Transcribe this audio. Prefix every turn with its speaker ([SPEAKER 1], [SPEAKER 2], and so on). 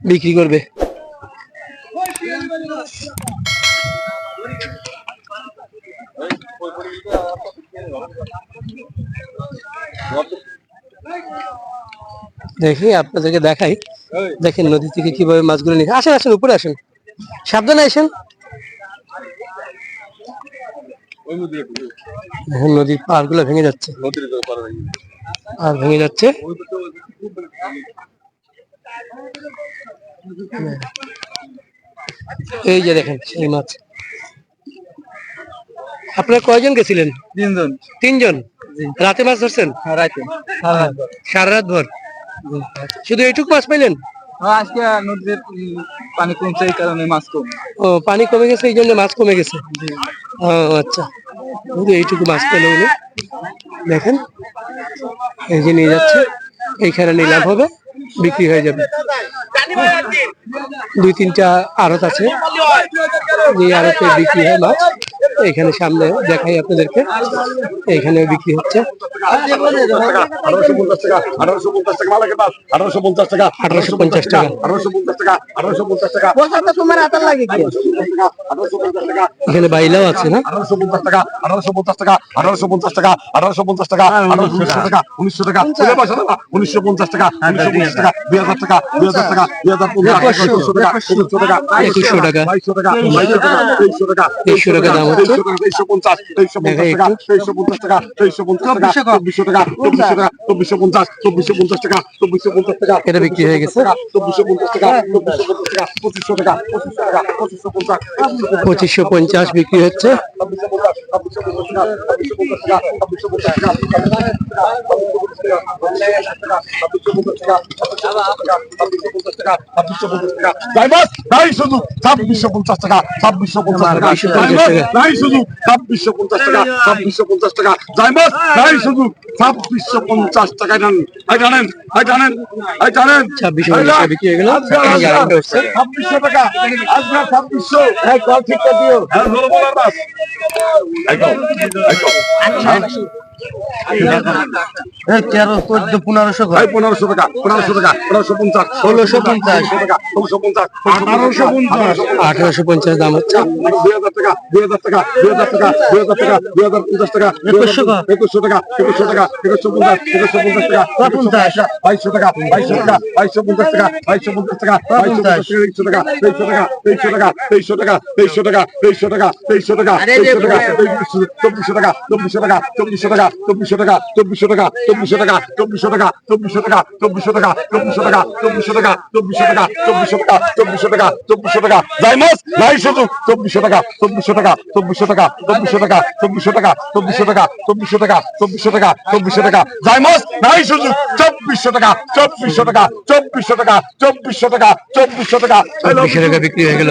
[SPEAKER 1] বিক্রি করবে। দেখি আপনাদেরকে দেখাই। দেখেন নদী থেকে কীভাবে মাছগুলো নিয়ে আসেন আসেন উপরে আসেন। সাবধানে আসেন। দেখেন নদীর পাহাড়গুলো ভেঙে যাচ্ছে আর ভেঙে যাচ্ছে। এই যে দেখেন সেই মাছ। আপনারা কয়জন গেছিলেন?
[SPEAKER 2] তিনজন।
[SPEAKER 1] তিনজন? রাতে মাছ ধরছেন?
[SPEAKER 2] হ্যাঁ রাইতে
[SPEAKER 1] সারা রাত ভর। শুধু এইটুকু মাছ পাইলেন?
[SPEAKER 2] আজকে নদীর পানি কমছে এই কারণে মাছ কম।
[SPEAKER 1] ও পানি কমে গেছে এই জন্য মাছ কমে গেছে? ও আচ্ছা। শুধু এইটুকু মাছ পেল উনি। দেখেন এই যে নিয়ে যাচ্ছে এইখানে নিলাম হবে। বিক্রি হয়ে যাবে। দুই তিনটা আড়ত আছে। যে আড়তে বিক্রি হয় মাছ। এখানে সামনে দেখাই আপনাদেরকে এখানে বিক্রি হচ্ছে
[SPEAKER 3] আঠারোশো পঞ্চাশ টাকা আঠারোশো পঞ্চাশ টাকা আঠারোশো পঞ্চাশ টাকা আঠারোশো পঞ্চাশ টাকা আঠারোশো পঞ্চাশ টাকা আঠারোশো
[SPEAKER 1] এখানে বাইলাও আছে না
[SPEAKER 3] আঠারোশো পঞ্চাশ টাকা আঠারোশো পঞ্চাশ টাকা আঠারোশো পঞ্চাশ টাকা আঠারোশো পঞ্চাশ টাকা উনিশশো টাকা উনিশশো টাকা উনিশশো পঞ্চাশ টাকা উনিশশো পঞ্চাশ টাকা দুই হাজার টাকা দুই হাজার টাকা দুই হাজার পঞ্চাশ টাকা একুশশো টাকা
[SPEAKER 1] একুশশো টাকা।
[SPEAKER 3] বাইশশো টাকা বাইশশো টাকা তেইশশো টাকা
[SPEAKER 1] দাম হচ্ছে।
[SPEAKER 3] তেইশশো টাকা তেইশশো পঞ্চাশ তেইশশো পঞ্চাশ টাকা তেইশশো পঞ্চাশ টাকা তেইশশো পঞ্চাশ টাকা চব্বিশশো টাকা চব্বিশশো টাকা চব্বিশশো পঞ্চাশ চব্বিশশো পঞ্চাশ টাকা চব্বিশশো পঞ্চাশ টাকা
[SPEAKER 1] এটা বিক্রি হয়ে গেছে।
[SPEAKER 3] চব্বিশশো পঞ্চাশ টাকা চব্বিশশো পঞ্চাশ টাকা পঁচিশশো টাকা পঁচিশশো টাকা পঁচিশশো পঞ্চাশ
[SPEAKER 1] পঁচিশশো পঞ্চাশ বিক্রি হচ্ছে।
[SPEAKER 3] শুধু ছাব্বিশশো পঞ্চাশ টাকা ছাব্বিশশো পঞ্চাশ টাকা। শুধু ছাব্বিশশো পঞ্চাশ টাকা ছাব্বিশশো পঞ্চাশ টাকা। জাইমাস নাই শুধু ছাব্বিশশো পঞ্চাশ টাকা নেন। জানেন জানেন জানেন
[SPEAKER 1] ছাব্বিশশো টাকা বিক্রি হয়ে গেল।
[SPEAKER 3] I go. I go.
[SPEAKER 1] তেরো চোদ্দ পনেরোশো
[SPEAKER 3] পনেরোশো টাকা পনেরোশো টাকা পনেরোশো পঞ্চাশ ষোলোশো পঞ্চাশ। টাকা ষোলোশো পঞ্চাশ আঠারোশো পঞ্চাশ।
[SPEAKER 1] আঠারোশো পঞ্চাশ দাম হচ্ছে।
[SPEAKER 3] দুই হাজার টাকা দুই হাজার টাকা দুই হাজার টাকা দুই হাজার টাকা দুই হাজার পঞ্চাশ টাকা একুশশো একুশশো টাকা একুশশো টাকা একুশশো পঞ্চাশ একুশশো পঞ্চাশ টাকা পঞ্চাশ বাইশশো টাকা বাইশশো টাকা বাইশশো পঞ্চাশ টাকা বাইশশো পঞ্চাশ টাকা বাইশশো টাকা তেইশশো টাকা তেইশশো টাকা তেইশশো টাকা তেইশশো টাকা তেইশশো টাকা তেইশশো টাকা তেইশশো টাকা চব্বিশশো টাকা চব্বিশশো টাকা চব্বিশশো টাকা চব্বিশশো টাকা চব্বিশশো টাকা চব্বিশশো টাকা চব্বিশশো টাকা চব্বিশশো টাকা চব্বিশশো টাকা চব্বিশশো টাকা চব্বিশশো টাকা চব্বিশশো টাকা চব্বিশশো টাকা চব্বিশশো টাকা চব্বিশশো টাকা যাই মাস নাই শুধু চব্বিশশো টাকা চব্বিশশো টাকা চব্বিশশো টাকা চব্বিশশো টাকা চব্বিশশো টাকা চব্বিশশো টাকা চব্বিশশো টাকা চব্বিশশো টাকা চব্বিশশো টাকা যাই মাস নাই শুধু চব্বিশশো টাকা চব্বিশশো টাকা চব্বিশশো টাকা চব্বিশশো টাকা চব্বিশশো টাকা
[SPEAKER 1] চব্বিশশো টাকা বিক্রি হয়ে গেল